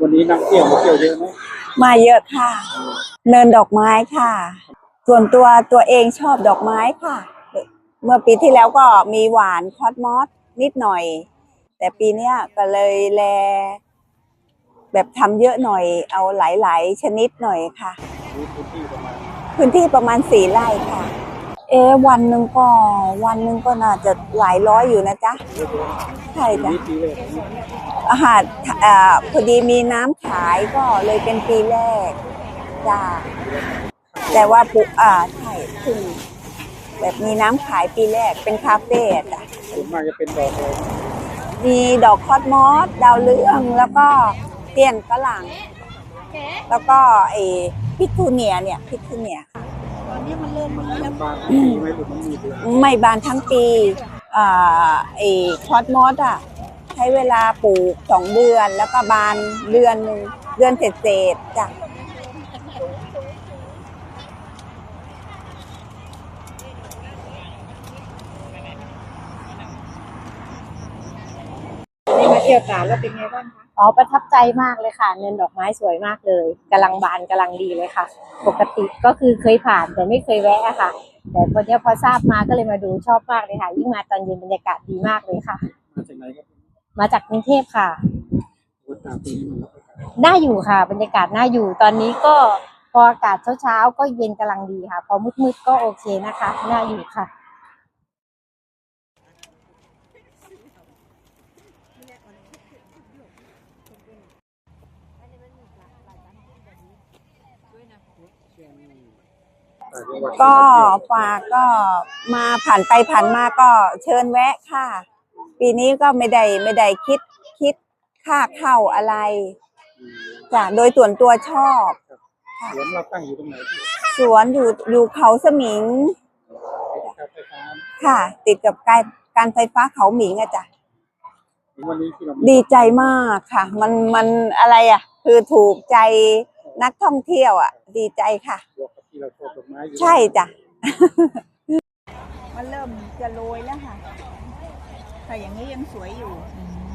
วันนี้นักเที่ยวมาเที่ยวเยอะไหมมาเยอะค่ะ เนินดอกไม้ค่ะ ส่วนตัวตัวเองชอบดอกไม้ค่ะ เมื่อปีที่แล้วก็มีหวานคอสมอสนิดหน่อย แต่ปีเนี้ยก็เลยแล แบบทำเยอะหน่อย เอาหลาย ๆ ชนิดหน่อยค่ะมีพื้นที่ประมาณพื้นที่ประมาณสี่ไร่ค่ะ เอะวันหนึ่งก็วันหนึ่งก็น่าจะหลายร้อยอยู่นะจ๊ะใช่จ้ะอาหารอ่าพอดีมีน้ำขายก็เลยเป็นปีแรกจ้าแต่ว่าปุอ่าใช่ขึ้นแบบมีน้ำขายปีแรกเป็นคาเฟ่จ้ะส่วนมากจะเป็นดอกเลยมีดอกคอสมอสดาวเรืองแล้วก็เตี้ยนฝรั่งแล้วก็ไอ้พิทูเนียเนี่ยพิทูเนียมันบานปี ไม่หรือมันมีเดือนไม่บานทั้งปีไอ้คอสมอสอะใช้เวลาปลูกสองเดือนแล้วก็บานเดือนหนึ่งเดือนเศษๆจ้ะนี่มาเที่ยวกาญแล้วเป็นไงบ้างคะ อ๋อประทับใจมากเลยค่ะ เนินดอกไม้สวยมากเลยกำลังบานกำลังดีเลยค่ะ ปกติก็คือเคยผ่านแต่ไม่เคยแวะอะค่ะ แต่พอเนี้ยพอทราบมาก็เลยมาดูชอบมากเลยค่ะ ยิ่งมาตอนเย็นบรรยากาศดีมากเลยค่ะ มาจากไหนครับมาจากกรุงเทพค่ะวัดตาปีนี้มันรับประกาศน่าอยู่ค่ะ บรรยากาศน่าอยู่ตอนนี้ก็พออากาศเช้าๆก็เย็นกำลังดีค่ะ พอมืดๆก็โอเคนะคะน่าอยู่ค่ะ ต่างจังหวัด ก็ฝากก็มาผ่านไปผ่านมาก็เชิญแวะค่ะ ปีนี้ก็ไม่ได้ไม่ได้คิดคิดค่าเข้าอะไรอืมจ้ะโดยส่วนตัวชอบสวนเราตั้งอยู่ตรงไหนที่สวนอยู่อยู่เขาสมิงการไฟฟ้าค่ะ ติดกับการการไฟฟ้าเขาหมิงอะจ้ะวันนี้ที่เราดีใจมากค่ะ มันมันอะไรอะ คือถูกใจ นักท่องเที่ยวอะ ดีใจค่ะบวกกับที่เราโชว์ดอกไม้อยู่ใช่จ้ะ มันเริ่มจะโรยแล้วค่ะ แต่อย่างนี้ยังสวยอยู่อืม